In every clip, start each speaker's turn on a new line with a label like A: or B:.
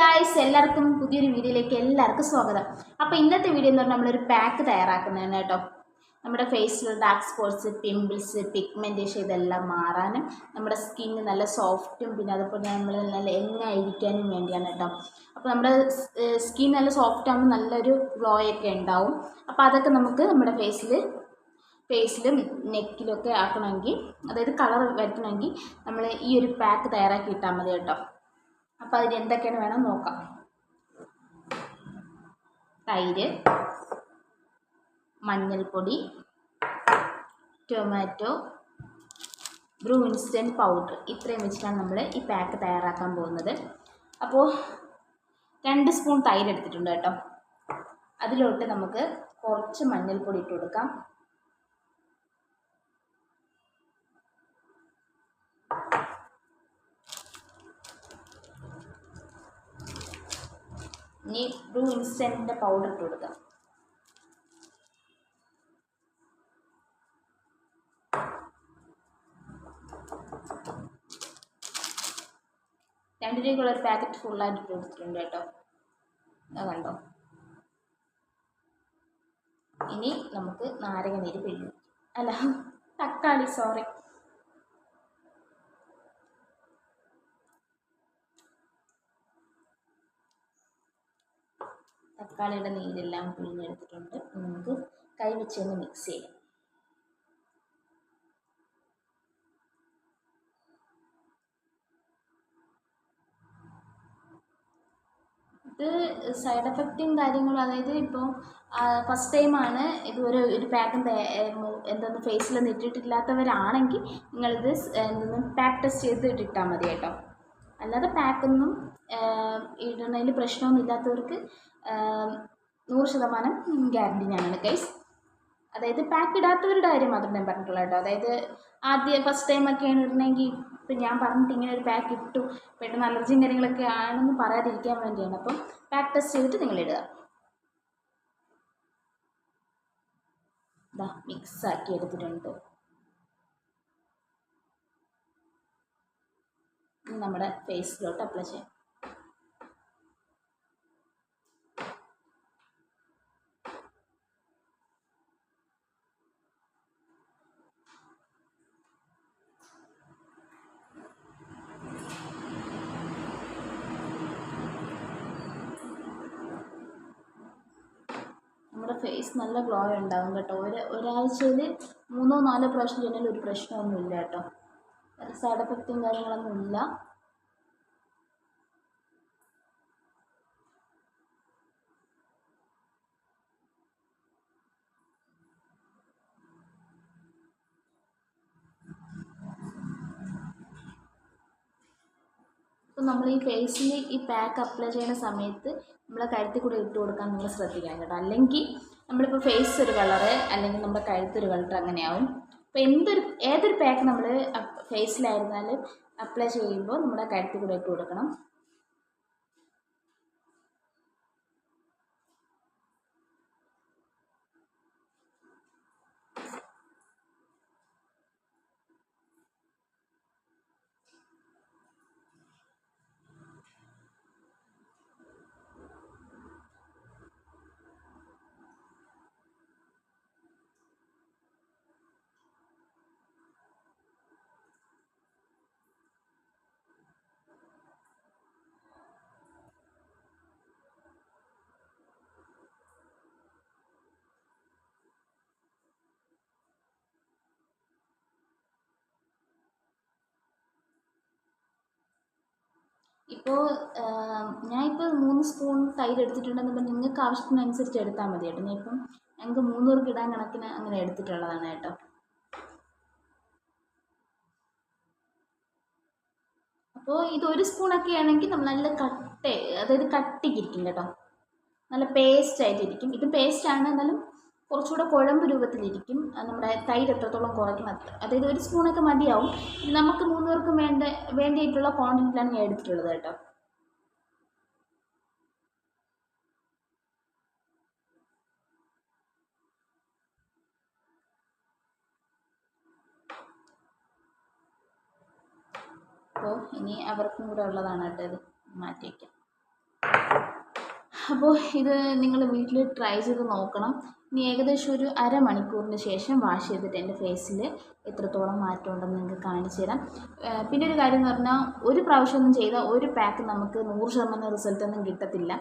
A: Guys എല്ലാവർക്കും പുതിയൊരു വീഡിയോയിലേക്ക് എല്ലാവർക്കും സ്വാഗതം. അപ്പോൾ ഇന്നത്തെ വീഡിയോ എന്ന് പറഞ്ഞാൽ നമ്മളൊരു പാക്ക് തയ്യാറാക്കുന്നതാണ് കേട്ടോ. നമ്മുടെ ഫേസിൽ ഡാർക്ക് സ്പോട്ട്സ് പിമ്പിൾസ് പിഗ്മെന്റേഷൻ ഇതെല്ലാം മാറാനും നമ്മുടെ സ്കിന്ന് നല്ല സോഫ്റ്റും പിന്നെ അതുപോലെ നമ്മൾ നല്ല എങ്ങായിരിക്കാനും വേണ്ടിയാണ് കേട്ടോ. അപ്പോൾ നമ്മുടെ സ്കിൻ നല്ല സോഫ്റ്റ് ആകുമ്പോൾ നല്ലൊരു ഗ്ലോ ഒക്കെ ഉണ്ടാവും. അപ്പോൾ അതൊക്കെ നമുക്ക് നമ്മുടെ ഫേസിൽ ഫേസിലും നെക്കിലും ഒക്കെ ആക്കണമെങ്കിൽ അതായത് കളർ വരുത്തണമെങ്കിൽ നമ്മൾ ഈ ഒരു പാക്ക് തയ്യാറാക്കി ഇട്ടാൽ മതി കേട്ടോ. അപ്പോൾ അതിന് എന്തൊക്കെയാണ് വേണം നോക്കാം. തൈര് മഞ്ഞൾപ്പൊടി ടൊമാറ്റോ ബ്രൂ ഇൻസ്റ്റന്റ് പൗഡർ ഇത്രയും വെച്ചിട്ടാണ് നമ്മൾ ഈ പാക്ക് തയ്യാറാക്കാൻ പോകുന്നത്. അപ്പോൾ രണ്ട് സ്പൂൺ തൈര് എടുത്തിട്ടുണ്ട് കേട്ടോ. അതിലോട്ട് നമുക്ക് കുറച്ച് മഞ്ഞൾപ്പൊടി ഇട്ട് കൊടുക്കാം. ഇനി ബ്രൂ ഇൻസ്റ്റന്റിന്റെ പൗഡർ ഇട്ട് കൊടുക്കാം. രണ്ട് രൂപയ്ക്കുള്ള ഒരു പാക്കറ്റ് ഫുള്ളായിട്ട് ഇട്ട് കൊടുത്തിട്ടുണ്ട് കേട്ടോ. അത് കണ്ടോ? ഇനി നമുക്ക് നാരങ്ങ നീര് പിഴിഞ്ഞു അല്ല തക്കാളി സോറി തക്കാളിയുടെ നീരെല്ലാം പിഴിഞ്ഞെടുത്തിട്ടുണ്ട്. നമുക്ക് കൈ വെച്ചൊന്ന് മിക്സ് ചെയ്യാം. ഇത് സൈഡ് എഫക്റ്റും കാര്യങ്ങളും അതായത് ഇപ്പോൾ ഫസ്റ്റ് ടൈമാണ് ഇതുവരെ ഒരു പാക്കും എന്തൊന്ന് ഫേസിൽ ഇട്ടിട്ടില്ലാത്തവരാണെങ്കിൽ നിങ്ങളിത് എന്തൊന്ന് പാക്ക് ടെസ്റ്റ് ചെയ്ത് ഇട്ടാൽ മതി കേട്ടോ. അല്ലാതെ പാക്കൊന്നും ഇടുന്നതിൽ പ്രശ്നമൊന്നും ഇല്ലാത്തവർക്ക് നൂറ് ശതമാനം ഗ്യാരണ്ടി ഞാനാണ് ഗൈസ് അതായത് പാക്ക് ഇടാത്തവരുടെ കാര്യം മാത്രം ഞാൻ പറഞ്ഞിട്ടുള്ളൂ കേട്ടോ. അതായത് ആദ്യം ഫസ്റ്റ് ടൈം ഒക്കെയാണ് ഇടണമെങ്കിൽ ഇപ്പം ഞാൻ പറഞ്ഞിട്ട് ഇങ്ങനെ ഒരു പാക്ക് ഇട്ടു. പെട്ടെന്ന് അലർജിയും കാര്യങ്ങളൊക്കെ ആണെന്ന് പറയാതിരിക്കാൻ വേണ്ടിയാണ്. അപ്പം പാക്ക് ടെസ്റ്റ് ചെയ്തിട്ട് നിങ്ങൾ ഇടുക. മിക്സ് ആക്കി എടുത്തിട്ടുണ്ട്. നമ്മുടെ ഫേസിലോട്ട് അപ്ലൈ ചെയ്യാം നമ്മുടെ ഫേസ് നല്ല ഗ്ലോ ഉണ്ടാവും കേട്ടോ. ഒരു ഒരാഴ്ചയിൽ മൂന്നോ നാലോ പ്രാവശ്യം ചെയ്താൽ ഒരു പ്രശ്നമൊന്നുമില്ല കേട്ടോ. സൈഡ് എഫക്റ്റും കാര്യങ്ങളൊന്നും ഇല്ല അപ്പോൾ നമ്മൾ ഈ ഫേസിൽ ഈ പാക്ക് അപ്ലൈ ചെയ്യുന്ന സമയത്ത് നമ്മളെ കഴുത്തിൽ കൂടെ ഇട്ട് കൊടുക്കാൻ നിങ്ങൾ ശ്രദ്ധിക്കണം കേട്ടോ. അല്ലെങ്കിൽ നമ്മളിപ്പോൾ ഫേസ് ഒരു കളറ് അല്ലെങ്കിൽ നമ്മുടെ കഴുത്തൊരു കളർ അങ്ങനെയാവും. അപ്പോൾ എന്തൊരു ഏതൊരു പാക്ക് നമ്മൾ ഫേസിലായിരുന്നാലും അപ്ലൈ ചെയ്യുമ്പോൾ നമ്മുടെ കഴുത്തിൽ കൂടെ ഇട്ട് കൊടുക്കണം. ഇപ്പോൾ ഞാനിപ്പോൾ മൂന്ന് സ്പൂൺ തൈര് എടുത്തിട്ടുണ്ടെന്നുമ്പോൾ നിങ്ങൾക്ക് ആവശ്യത്തിനനുസരിച്ച് എടുത്താൽ മതി കേട്ടോ. ഞാൻ ഇപ്പം ഞങ്ങൾക്ക് മൂന്ന് പേർക്ക് ഇടാൻ കണക്കിന് അങ്ങനെ എടുത്തിട്ടുള്ളതാണ് കേട്ടോ. അപ്പോൾ ഇത് ഒരു സ്പൂണൊക്കെ ആണെങ്കിൽ നമ്മൾ നല്ല കട്ട അതായത് കട്ടിക്കിരിക്കും കേട്ടോ. നല്ല പേസ്റ്റ് ആയിട്ടിരിക്കും. ഇത് പേസ്റ്റാണ് എന്നാലും കുറച്ചുകൂടെ കുഴമ്പ് രൂപത്തിലിരിക്കും. നമ്മുടെ തൈര് എത്രത്തോളം കുറയ്ക്കണം അതായത് ഒരു സ്പൂണൊക്കെ മതിയാവും. നമുക്ക് മൂന്ന് പേർക്കും വേണ്ട വേണ്ടിയിട്ടുള്ള ക്വാണ്ടിറ്റിയിലാണ് ഞാൻ എടുത്തിട്ടുള്ളത് കേട്ടോ. അപ്പോൾ ഇനി അവർക്കും കൂടെ ഉള്ളതാണ് കേട്ടോ ഇത്. മാറ്റി വയ്ക്കാം. അപ്പോൾ ഇത് നിങ്ങൾ വീട്ടിൽ ട്രൈ ചെയ്ത് നോക്കണം. ഇനി ഏകദേശം ഒരു അരമണിക്കൂറിന് ശേഷം വാഷ് ചെയ്തിട്ട് എന്റെ ഫേസിൽ എത്രത്തോളം മാറ്റം ഉണ്ടെന്ന് നിങ്ങൾക്ക് കാണിച്ചു തരാം. പിന്നെ ഒരു കാര്യം എന്ന് പറഞ്ഞാൽ ഒരു പ്രാവശ്യമൊന്നും ചെയ്താൽ ഒരു പാക്ക് നമുക്ക് നൂറ് ശതമാനം റിസൾട്ട് ഒന്നും കിട്ടത്തില്ല.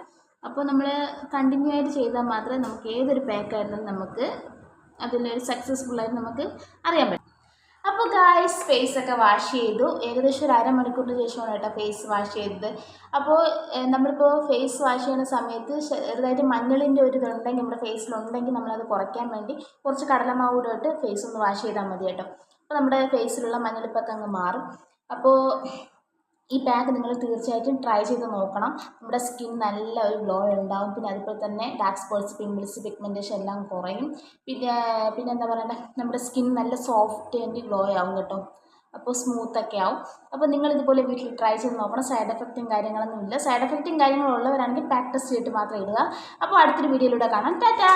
A: അപ്പോൾ നമ്മൾ കണ്ടിന്യൂ ആയിട്ട് ചെയ്താൽ മാത്രമേ നമുക്ക് ഏതൊരു പാക്കായിരുന്നാലും നമുക്ക് അതിലൊരു സക്സസ്ഫുൾ ആയിട്ട് നമുക്ക് അറിയാൻ പറ്റും. അപ്പോൾ ഗായ്സ് ഫേസ് ഒക്കെ വാഷ് ചെയ്തു. ഏകദേശം ഒരു അരമണിക്കൂറിന് ശേഷമാണ് കേട്ടോ ഫേസ് വാഷ് ചെയ്തത്. അപ്പോൾ നമ്മളിപ്പോൾ ഫേസ് വാഷ് ചെയ്യുന്ന സമയത്ത് ചെറുതായിട്ട് മഞ്ഞളിന്റെ ഒരു ഇതുണ്ടെങ്കിൽ നമ്മുടെ ഫേസിലുണ്ടെങ്കിൽ നമ്മളത് കുറയ്ക്കാൻ വേണ്ടി കുറച്ച് കടലമാവ് കൂടെ ഇട്ട് ഫേസ് ഒന്ന് വാഷ് ചെയ്താൽ മതി കേട്ടോ. അപ്പോൾ നമ്മുടെ ഫേസിലുള്ള മഞ്ഞളിപ്പൊക്കെ അങ്ങ് മാറും. അപ്പോൾ ഈ പാക്ക് നിങ്ങൾ തീർച്ചയായിട്ടും ട്രൈ ചെയ്ത് നോക്കണം. നമ്മുടെ സ്കിൻ നല്ല ഒരു ഗ്ലോ ഉണ്ടാവും. പിന്നെ അതുപോലെ തന്നെ ഡാർക്ക് സ്പോട്ട്സ് പിമ്പിൾസ് പിഗ്മെന്റേഷൻ എല്ലാം കുറയും. പിന്നെ പിന്നെ എന്താ പറയണ്ടേ? നമ്മുടെ സ്കിൻ നല്ല സോഫ്റ്റ് ആൻഡ് ഗ്ലോ ആവും കേട്ടോ. അപ്പോൾ സ്മൂത്ത് ഒക്കെ ആവും. അപ്പോൾ നിങ്ങൾ ഇതുപോലെ വീട്ടിൽ ട്രൈ ചെയ്ത് നോക്കണം. സൈഡ് എഫക്റ്റും കാര്യങ്ങളൊന്നും ഇല്ല. സൈഡ് എഫക്റ്റും കാര്യങ്ങളും ഉള്ളവരാണെങ്കിൽ പാക്ക് ടെസ്റ്റ് ചെയ്തിട്ട് മാത്രം ഇടുക. അപ്പോൾ അടുത്തൊരു വീഡിയോയിലൂടെ കാണാം. ടാറ്റാ